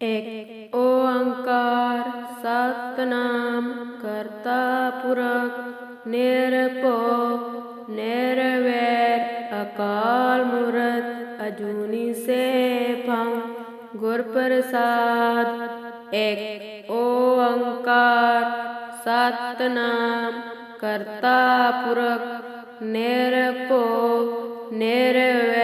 ਇਕ ਓੰਕਾਰ ਸਤਨਾਮ ਕਰਤਾ ਪੁਰਖ ਨਿਰਭਉ ਨਿਰਵੈਰ ਅਕਾਲ ਮੂਰਤ ਅਜੂਨੀ ਸੇਭੰ ਗੁਰ ਪ੍ਰਸਾਦ ਇਕ ਓੰਕਾਰ ਸਤਨਾਮ ਕਰਤਾ ਪੁਰਖ ਨਿਰਭਉ ਨਿਰਵੈਰ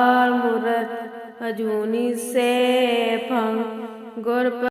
ਮੂਰਤ ਅਜੂਨੀ ਸੈਭੰ ਗੁਰ